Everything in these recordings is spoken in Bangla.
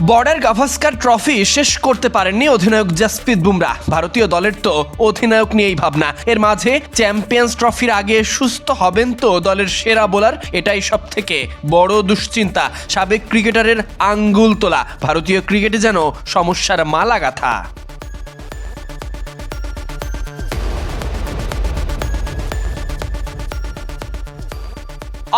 বর্ডার গাভাস্কার ট্রফি শেষ করতে পারেননি অধিনায়ক জাসপ্রীত বুমরা। ভারতীয় দলের তো অধিনায়ক নিয়েই ভাবনা। এর মাঝে চ্যাম্পিয়ন্স ট্রফির আগে সুস্থ হবেন তো দলের সেরা বোলার, এটাই সব থেকে বড় দুশ্চিন্তা। সাবেক ক্রিকেটারের আঙ্গুল তোলা। ভারতীয় ক্রিকেটে যেন সমস্যার মালা গাথা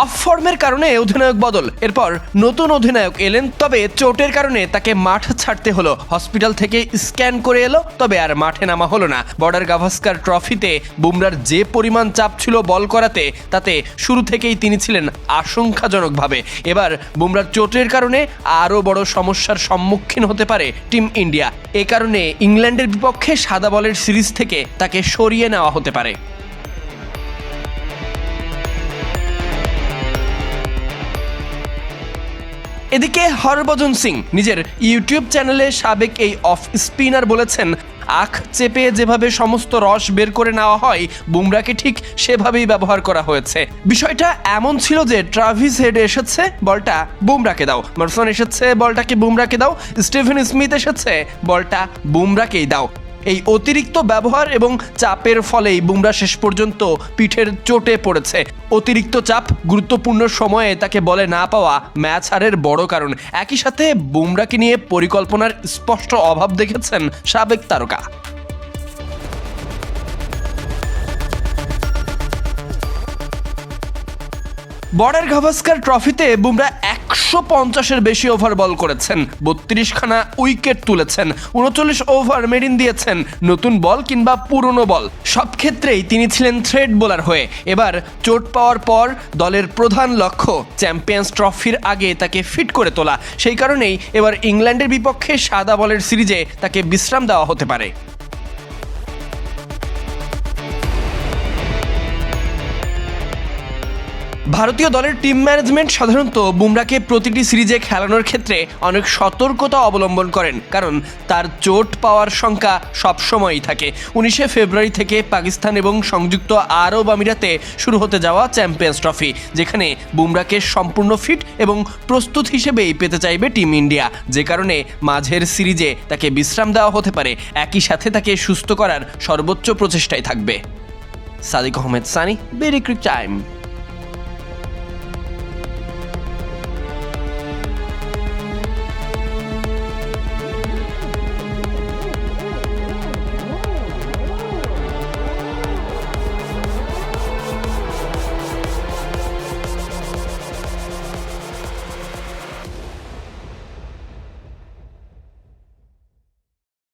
অফ ফর্মের কারণে অধিনায়ক বদল। এরপর নতুন অধিনায়ক এলেন, তবে চোটের কারণে তাকে মাঠ ছাড়তে হলো। হসপিটাল থেকে স্ক্যান করে এলো, তবে আর মাঠে নামা হলো না। বর্ডার গাভাস্কার ট্রফিতে বুমরার যে পরিমাণ চাপ ছিল বল করাতে, তাতে শুরু থেকেই তিনি ছিলেন আশঙ্কাজনকভাবে। এবার বুমরার চোটের কারণে আরও বড় সমস্যার সম্মুখীন হতে পারে টিম ইন্ডিয়া। এ কারণে ইংল্যান্ডের বিপক্ষে সাদা বলের সিরিজ থেকে তাকে সরিয়ে নেওয়া হতে পারে। এদিকে হরভজন সিং নিজের ইউটিউব চ্যানেলে সাবেক এই অফ স্পিনার বলেছেন, আখ চেপে যেভাবে সমস্ত রস বের করে নেওয়া হয় বুমরাকে ঠিক সেভাবেই ব্যবহার করা হয়েছে। বিষয়টা এমন ছিল যে ট্রাভিস হেড এসেছে, বলটা বুমরাকে দাও। মার্সন এসেছে, বলটাকে বুমরাকে দাও। স্টিভেন স্মিথ এসেছে, বলটা বুমরাকেই দাও। এই অতিরিক্ত ব্যবহার এবং চাপের ফলেই বুমরা শেষ পর্যন্ত পিঠের চোটে পড়েছে। অতিরিক্ত চাপ গুরুত্বপূর্ণ সময়ে তাকে বলে না পাওয়া ম্যাচ হারের বড় কারণ। একই সাথে বুমরাকে নিয়ে পরিকল্পনার স্পষ্ট অভাব দেখেছেন সাবেক তারকা। বর্ডার গাভাস্কার ট্রফিতে বুমরা একশো পঞ্চাশের বেশি ওভার বল করেছেন। বত্রিশ খানা উইকেট তুলেছেন। উনচল্লিশ ওভার মেরিন দিয়েছেন। নতুন বল কিংবা পুরনো বল। সব ক্ষেত্রেই তিনি ছিলেন থ্রেড বোলার হয়ে। এবার চোট পাওয়ার পর দলের প্রধান লক্ষ্য, চ্যাম্পিয়ন্স ট্রফির আগে তাকে ফিট করে তোলা। সেই কারণেই এবার ইংল্যান্ডের বিপক্ষে সাদা বলের সিরিজে তাকে বিশ্রাম দেওয়া হতে পারে। ভারতীয় দলের টিম ম্যানেজমেন্ট সাধারণত বুমরাকে প্রতিটি সিরিজে খেলানোর ক্ষেত্রে অনেক সতর্কতা অবলম্বন করেন, কারণ তার চোট পাওয়ার সংখ্যা সবসময়ই থাকে। উনিশে ফেব্রুয়ারি থেকে পাকিস্তান এবং সংযুক্ত আরব আমিরাতে শুরু হতে যাওয়া চ্যাম্পিয়ন্স ট্রফি, যেখানে বুমরাকে সম্পূর্ণ ফিট এবং প্রস্তুত হিসেবেই পেতে চাইবে টিম ইন্ডিয়া। যে কারণে মাঝের সিরিজে তাকে বিশ্রাম দেওয়া হতে পারে। একই সাথে তাকে সুস্থ করার সর্বোচ্চ প্রচেষ্টায় থাকবে। সাদিক আহমেদ সানি বেরি ক্রিক টাইম